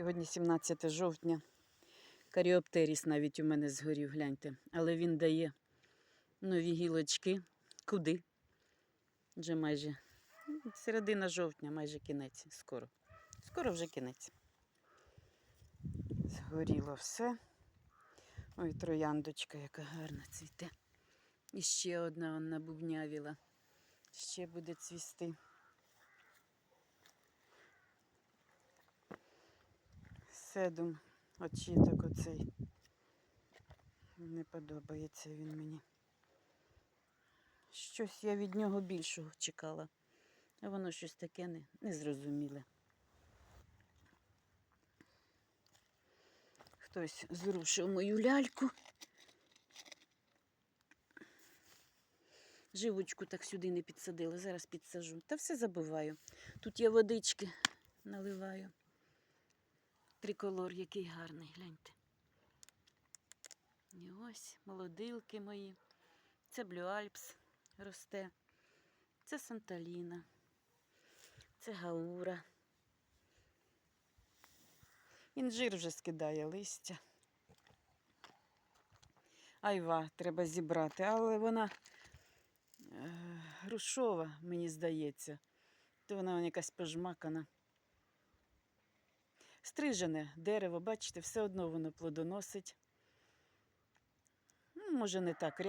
Сьогодні 17 жовтня. Каріоптеріс навіть у мене згорів, гляньте. Але він дає нові гілочки. Куди? Вже майже середина жовтня, майже кінець. Скоро. Скоро вже кінець. Згоріло все. Ой, трояндочка, яка гарна цвіте. І ще одна набубнявіла. Ще буде цвісти. Седум, очіток оцей. Не подобається він мені. Щось я від нього більшого чекала. А воно щось таке не, незрозуміле. Хтось зрушив мою ляльку. Живучку так сюди не підсадила, зараз підсажу. Та все забиваю. Тут я водички наливаю. Триколор який гарний, гляньте. І ось молодилки мої. Це Блюальпс росте. Це Санталіна. Це Гаура. Інжир вже скидає листя. Айва треба зібрати, але вона е, грушова, мені здається. То вона якась пожмакана. Стрижене дерево, бачите, все одно воно плодоносить. Ну, може, не так рясно.